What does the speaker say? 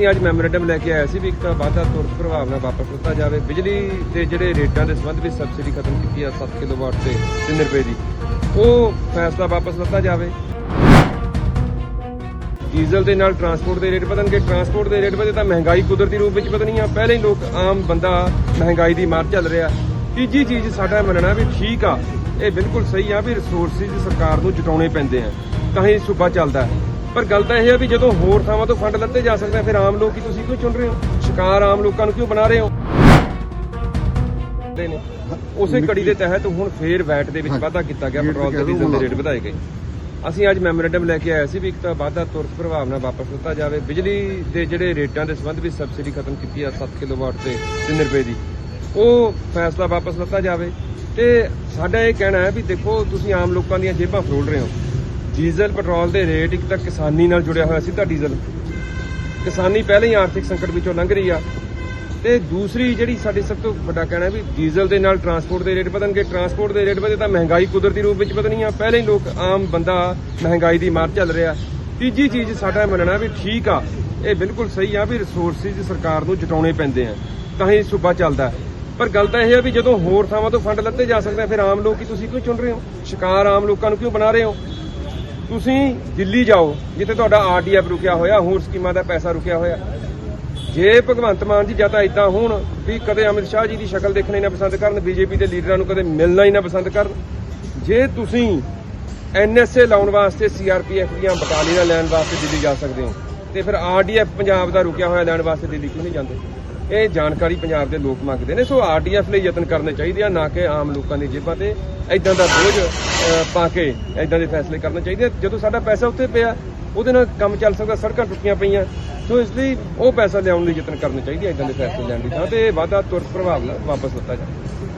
ਅਸੀਂ ਅੱਜ ਮੈਮੋਰੈਂਡਮ ਲੈ ਕੇ ਆਏ ਸੀ ਵੀ ਇੱਕ ਤਾਂ ਵਾਧਾ ਤੁਰਤ ਪ੍ਰਭਾਵ ਨਾਲ ਵਾਪਸ ਲਿੱਤਾ ਜਾਵੇ। ਬਿਜਲੀ ਦੇ ਜਿਹੜੇ ਰੇਟਾਂ ਦੇ ਸੰਬੰਧ ਵਿੱਚ ਸਬਸਿਡੀ ਖਤਮ ਕੀਤੀ ਆ 7 ਕਿਲੋਵਾਟ ਤੇ 3 ਰੁਪਏ ਦੀ, ਉਹ ਫੈਸਲਾ ਵਾਪਸ ਲਿੱਤਾ ਜਾਵੇ। ਡੀਜ਼ਲ ਦੇ ਨਾਲ ਟਰਾਂਸਪੋਰਟ ਦੇ ਰੇਟ ਵਧਣਗੇ। ਟਰਾਂਸਪੋਰਟ ਦੇ ਰੇਟ ਵਧੇ ਤਾਂ ਮਹਿੰਗਾਈ ਕੁਦਰਤੀ ਰੂਪ ਵਿੱਚ ਵਧਣੀ ਆ। ਪਹਿਲੇ ਹੀ ਲੋਕ ਆਮ ਬੰਦਾ ਮਹਿੰਗਾਈ ਦੀ ਮਾਰ ਚੱਲ ਰਿਹਾ। ਤੀਜੀ ਚੀਜ਼ ਸਾਡਾ ਮੰਨਣਾ ਵੀ ਠੀਕ ਆ। ਇਹ ਬਿਲਕੁਲ ਸਹੀ ਆ ਵੀ ਰਿਸੋਰਸਿਸ ਸਰਕਾਰ ਨੂੰ ਜੁਟਾਉਣੇ ਪੈਂਦੇ ਆ। ਤਾਂ ਹੀ ਸੂਬਾ ਚੱਲਦਾ ਹੈ। ਪਰ ਗੱਲ ਤਾਂ ਇਹ ਆ ਵੀ ਜਦੋਂ ਹੋਰ ਥਾਵਾਂ ਤੋਂ ਫੰਡ ਲੱਤੇ ਜਾ ਸਕਦੇ ਆ ਫਿਰ ਆਮ ਲੋਕ ਹੀ ਤੁਸੀਂ ਕਿਉਂ ਚੁਣ ਰਹੇ ਹੋ? ਸ਼ਿਕਾਰ ਆਮ ਲੋਕਾਂ ਨੂੰ ਕਿਉਂ ਬਣਾ ਰਹੇ ਹੋ? ਨੇ। ਉਸੇ ਕੜੀ ਦੇ ਤਹਿਤ ਹੁਣ ਫੇਰ ਵੈਟ ਦੇ ਵਿੱਚ ਵਾਧਾ ਕੀਤਾ ਗਿਆ ਪੈਟਰੋਲ ਤੇ ਡੀਜ਼ਲ ਦੇ। ਰੇਟ ਵਧਾਏ ਗਏ। ਅਸੀਂ ਅੱਜ ਮੈਮੋਰੈਂਡਮ ਲੈ ਕੇ ਆਏ ਸੀ ਵੀ ਇੱਕ ਤਾਂ ਵਾਧਾ ਤੁਰਤ ਪ੍ਰਭਾਵ ਨਾਲ ਵਾਪਸ ਲਿੱਤਾ ਜਾਵੇ। ਬਿਜਲੀ ਦੇ ਜਿਹੜੇ ਰੇਟਾਂ ਦੇ ਸੰਬੰਧ ਵਿੱਚ ਸਬਸਿਡੀ ਖਤਮ ਕੀਤੀ ਆ 7 ਕਿਲੋਵਾਟ ਤੇ 3 ਰੁਪਏ ਦੀ ਉਹ ਫੈਸਲਾ ਵਾਪਸ ਲਿੱਤਾ ਜਾਵੇ। ਤੇ ਸਾਡਾ ਇਹ ਕਹਿਣਾ ਹੈ ਵੀ ਦੇਖੋ ਤੁਸੀਂ ਆਮ ਲੋਕਾਂ ਦੀਆਂ ਜੇਬਾਂ ਫਰੋਲ ਰਹੇ ਹੋ। ਡੀਜ਼ਲ, ਪੈਟਰੋਲ ਦੇ ਰੇਟ ਇੱਕ ਤਾਂ ਕਿਸਾਨੀ ਨਾਲ ਜੁੜਿਆ ਹੋਇਆ ਸੀ ਤਾਂ ਡੀਜ਼ਲ। ਕਿਸਾਨੀ ਪਹਿਲਾਂ ਹੀ ਆਰਥਿਕ ਸੰਕਟ ਵਿੱਚੋਂ ਲੰਘ ਰਹੀ ਆ। ਤੇ ਦੂਸਰੀ ਜਿਹੜੀ ਸਾਡੀ ਸਭ ਤੋਂ ਵੱਡਾ ਕਹਿਣਾ ਵੀ ਡੀਜ਼ਲ ਦੇ ਨਾਲ ਟਰਾਂਸਪੋਰਟ ਦੇ ਰੇਟ ਵਧਣਗੇ। ਟਰਾਂਸਪੋਰਟ ਦੇ ਰੇਟ ਵਧੇ ਤਾਂ ਮਹਿੰਗਾਈ ਕੁਦਰਤੀ ਰੂਪ ਵਿੱਚ ਵਧਣੀ ਆ। ਪਹਿਲਾਂ ਹੀ ਲੋਕ ਆਮ ਬੰਦਾ ਮਹਿੰਗਾਈ ਦੀ ਮਾਰ ਚੱਲ ਰਿਹਾ। ਤੀਜੀ ਚੀਜ਼ ਸਾਡਾ ਮੰਨਣਾ ਵੀ ਠੀਕ ਆ। ਇਹ ਬਿਲਕੁਲ ਸਹੀ ਆ ਵੀ ਰਿਸੋਰਸਿਸ ਸਰਕਾਰ ਨੂੰ ਜੁਟਾਉਣੇ ਪੈਂਦੇ ਆ। ਤਾਂ ਹੀ ਸੂਬਾ ਚੱਲਦਾ। ਪਰ ਗੱਲ ਤਾਂ ਇਹ ਆ ਵੀ ਜਦੋਂ ਹੋਰ ਥਾਵਾਂ ਤੋਂ ਫੰਡ ਲੱਤੇ ਜਾ ਸਕਦੇ ਆ, ਫਿਰ ਆਮ ਲੋਕ ਹੀ ਤੁਸੀਂ ਕਿਉਂ ਚੁਣ ਰਹੇ ਹੋ? ਸ਼ਿਕਾਰ ਆਮ ਲੋਕਾਂ ਨੂੰ ਕਿਉਂ ਬਣਾ ਰਹੇ ਹੋ? ਤੁਸੀਂ ਦਿੱਲੀ ਜਾਓ, ਜਿੱਥੇ ਤੁਹਾਡਾ ਆਰਟੀਐਫ ਰੁਕਿਆ ਹੋਇਆ, ਹੋਰ ਸਕੀਮਾਂ ਦਾ ਪੈਸਾ ਰੁਕਿਆ ਹੋਇਆ। ਜੇ ਭਗਵੰਤ ਮਾਨ ਜੀ ਜਾਂ ਤਾਂ ਇਦਾਂ ਹੋਣ ਵੀ ਕਦੇ ਅਮਿਤ ਸ਼ਾਹ ਜੀ ਦੀ ਸ਼ਕਲ ਦੇਖਣਾ ਹੀ ਨਾ ਪਸੰਦ ਕਰਨ ਬੀਜੇਪੀ ਦੇ ਲੀਡਰਾਂ ਨੂੰ ਕਦੇ ਮਿਲਣਾ ਹੀ ਨਾ ਪਸੰਦ ਕਰਨ, ਜੇ ਤੁਸੀਂ ਐਨਐਸਏ ਲਾਉਣ ਵਾਸਤੇ ਸੀਆਰਪੀਐਫ ਦੀਆਂ ਬਟਾਲੀਆਂ ਲੈਣ ਵਾਸਤੇ ਦਿੱਲੀ ਜਾ ਸਕਦੇ ਹੋ, ਤੇ ਫਿਰ ਆਰਡੀਐਫ ਪੰਜਾਬ ਦਾ ਰੁਕਿਆ ਹੋਇਆ ਲੈਣ ਵਾਸਤੇ ਦਿੱਲੀ ਕਿਉਂ ਨਹੀਂ ਜਾਂਦੇ? ਇਹ ਜਾਣਕਾਰੀ ਪੰਜਾਬ ਦੇ ਲੋਕ ਮੰਗਦੇ ਨੇ, ਸੋ ਆਰਡੀਐਫ ਲਈ ਯਤਨ ਕਰਨੇ ਚਾਹੀਦੇ ਆ, ਨਾ ਕਿ ਆਮ ਲੋਕਾਂ ਦੀ ਜੇਬਾਂ ਤੇ ਐਦਾਂ ਦਾ ਬੋਝ ਪਾ ਕੇ ਐਦਾਂ ਦੇ ਫੈਸਲੇ ਕਰਨੇ ਚਾਹੀਦੇ ਆ। ਜਦੋਂ ਸਾਡਾ ਪੈਸਾ ਉੱਥੇ ਪਿਆ, ਉਹਦੇ ਨਾਲ ਕੰਮ ਚੱਲ ਸਕਦਾ, ਸੜਕਾਂ ਟੁੱਟੀਆਂ ਪਈਆਂ ਸੋ ਇਸ ਲਈ ਉਹ ਪੈਸਾ ਲਿਆਉਣ ਲਈ ਯਤਨ ਕਰਨੇ ਚਾਹੀਦੇ ਆ ਐਦਾਂ ਦੇ ਫੈਸਲੇ ਲੈਣ ਦੀ ਥਾਂ ਤੇ ਇਹ ਵਾਧਾ ਤੁਰਤ ਪ੍ਰਭਾਵ ਨਾਲ ਵਾਪਸ ਦਿੱਤਾ ਜਾਵੇ